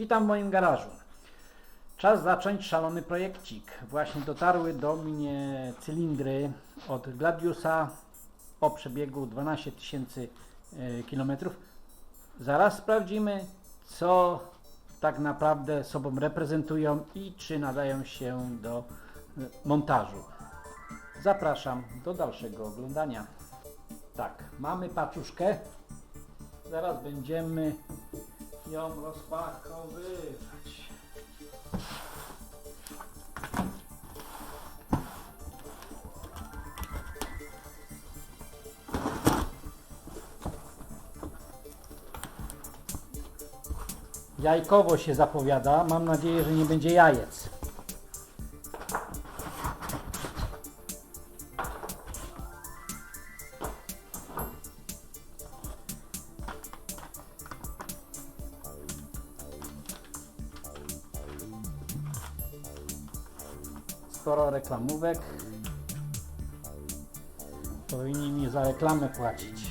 Witam w moim garażu. Czas zacząć szalony projekcik. Właśnie dotarły do mnie cylindry od Gladiusa o przebiegu 12 tysięcy e, kilometrów. Zaraz sprawdzimy, co tak naprawdę sobą reprezentują i czy nadają się do e, montażu. Zapraszam do dalszego oglądania. Tak, mamy paczuszkę. Zaraz będziemy ją rozpakowywać. Jajkowo się zapowiada. Mam nadzieję, że nie będzie jajec. Sporo reklamówek. Powinni mi za reklamę płacić.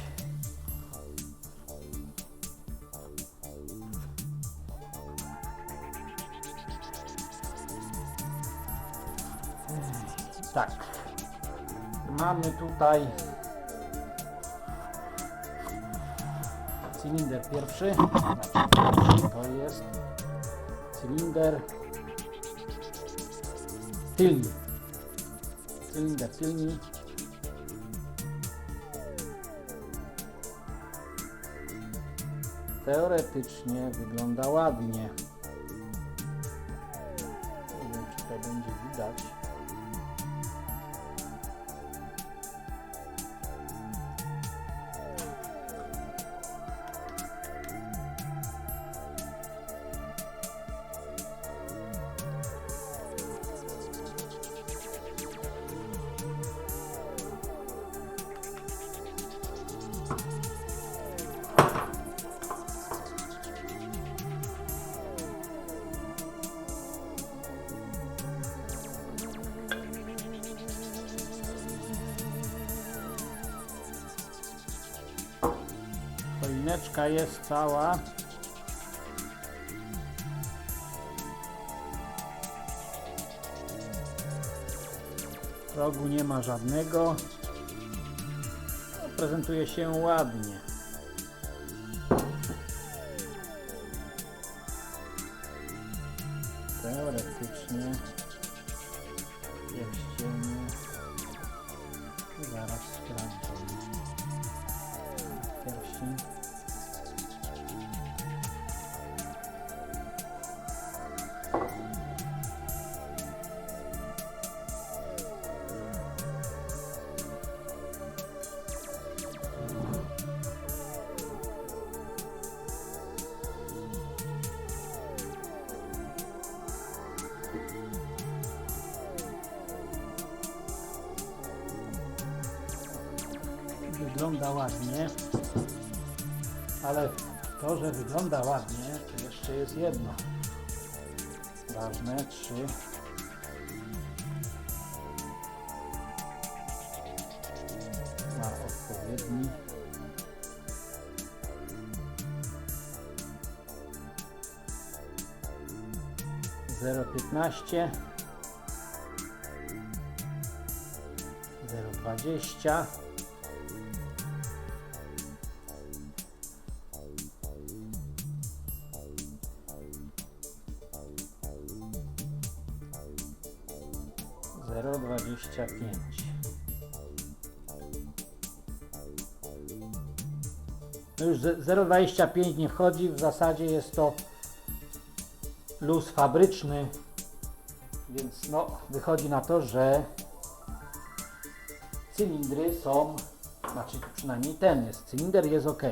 Tak. Mamy tutaj cylinder pierwszy. Znaczy to jest cylinder tylny. Cylinder tylny. Teoretycznie wygląda ładnie. Choineczka jest cała. Rogu nie ma żadnego. Prezentuje się ładnie. Teoretycznie pierścienie zaraz Wygląda ładnie, ale to, że wygląda ładnie, to jeszcze jest jedno. Ważne, czy ma odpowiedni. Zero piętnaście. Zero dwadzieścia zero dwadzieścia pięć No już ze- 0,25 nie wchodzi, w zasadzie jest to luz fabryczny, więc no wychodzi na to, że cylindry są, znaczy przynajmniej ten jest, cylinder jest ok.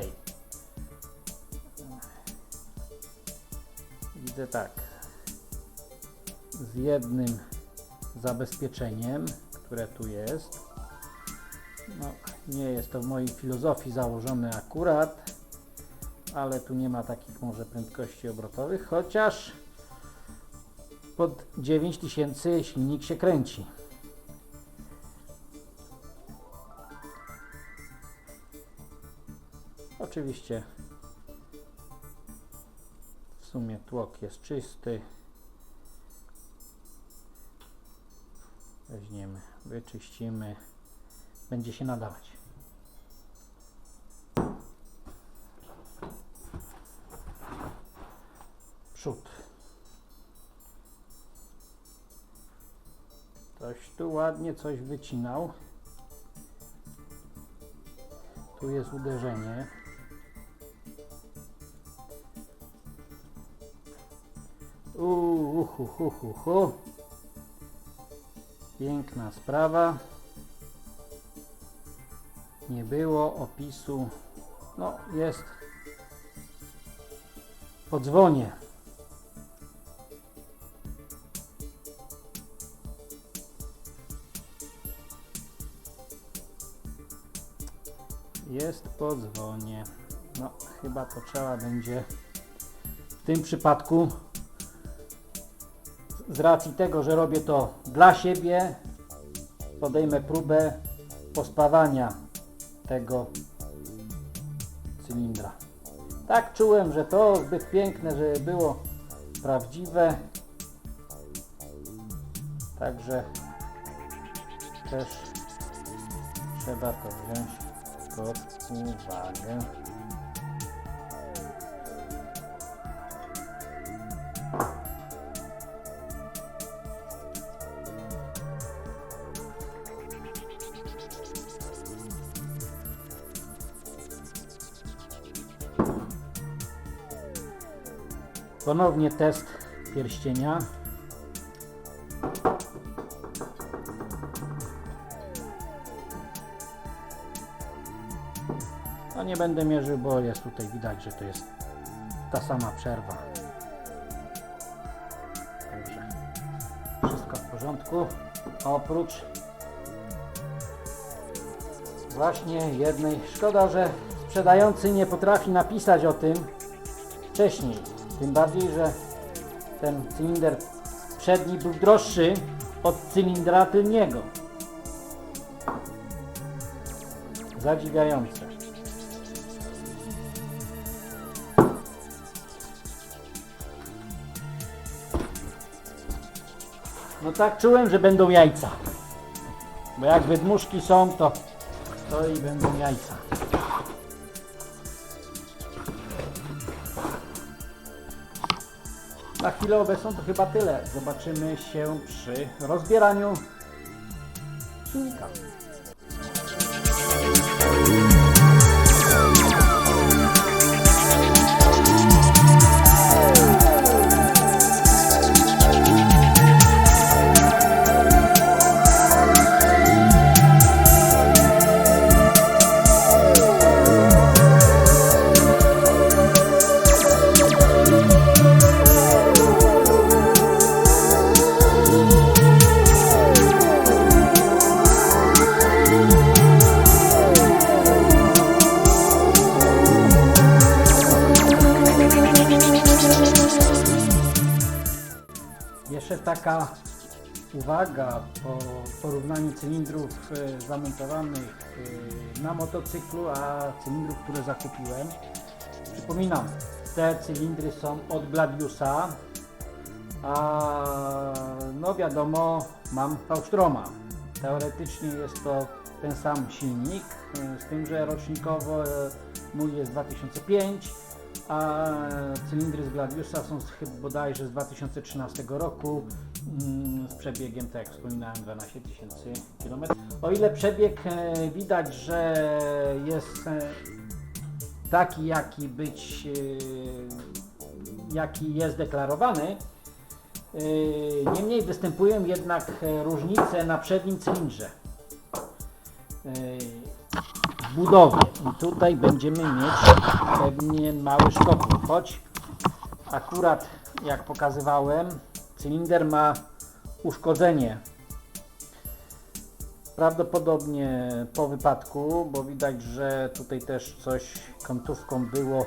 Widzę tak, z jednym zabezpieczeniem, które tu jest. No, nie jest to w mojej filozofii założone akurat, ale tu nie ma takich może prędkości obrotowych, chociaż pod 9000 silnik się kręci. Oczywiście w sumie tłok jest czysty. Weźmiemy, wyczyścimy. Będzie się nadawać. Przód. Ktoś tu ładnie coś wycinał. Tu jest uderzenie. Uuu. Piękna sprawa. Nie było opisu. No, jest. Podzwonię. Jest podzwonie. No, chyba to trzeba będzie w tym przypadku z racji tego, że robię to dla siebie, podejmę próbę pospawania tego cylindra. Tak czułem, że to zbyt piękne, żeby było prawdziwe. Także też trzeba to wziąć pod uwagę. Ponownie test pierścienia. No nie będę mierzył, bo jest tutaj widać, że to jest ta sama przerwa. Także wszystko w porządku. Oprócz właśnie jednej. Szkoda, że sprzedający nie potrafi napisać o tym wcześniej. Tym bardziej, że ten cylinder przedni był droższy od cylindra tylniego. Zadziwiające. No tak czułem, że będą jajca. Bo jak wydmuszki są, to, to i będą jajca. Na chwilę obecną to chyba tyle. Zobaczymy się przy rozbieraniu silnika. Taka uwaga po porównaniu cylindrów e, zamontowanych e, na motocyklu, a cylindrów, które zakupiłem. Przypominam, te cylindry są od Gladiusa, a no wiadomo, mam Faustroma. Teoretycznie jest to ten sam silnik, e, z tym, że rocznikowo mój jest 2005, a cylindry z Gladiusa są z, bodajże z 2013 roku mm, z przebiegiem, tak jak wspominałem, 12 tysięcy km. O ile przebieg e, widać, że jest e, taki, jaki być, e, jaki jest deklarowany, niemniej występują jednak różnice na przednim cylindrze. Budowy. I tutaj będziemy mieć pewien mały szkopuł, choć akurat jak pokazywałem, cylinder ma uszkodzenie. Prawdopodobnie po wypadku, bo widać, że tutaj też coś kątówką było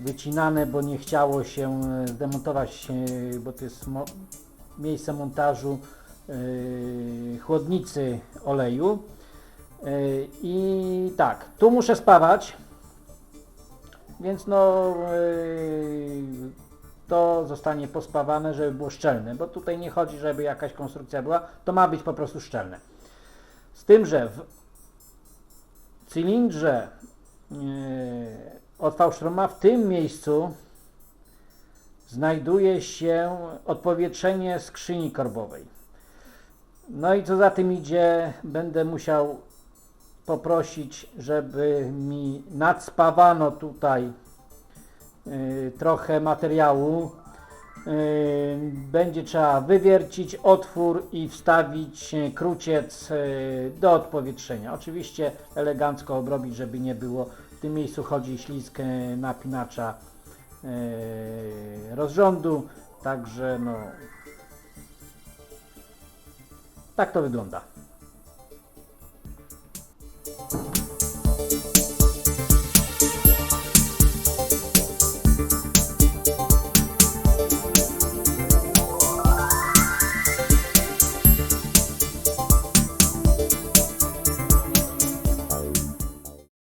wycinane, bo nie chciało się zdemontować, e, bo to jest miejsce montażu e, chłodnicy oleju. Yy, I tak, tu muszę spawać, więc no yy, to zostanie pospawane, żeby było szczelne, bo tutaj nie chodzi, żeby jakaś konstrukcja była, to ma być po prostu szczelne. Z tym, że w cylindrze yy, od Fałsztroma w tym miejscu znajduje się odpowietrzenie skrzyni korbowej. No i co za tym idzie, będę musiał poprosić, żeby mi nadspawano tutaj y, trochę materiału. Y, będzie trzeba wywiercić otwór i wstawić y, kruciec y, do odpowietrzenia. Oczywiście elegancko obrobić, żeby nie było. W tym miejscu chodzi ślizg y, napinacza rozrządu. Także no tak to wygląda.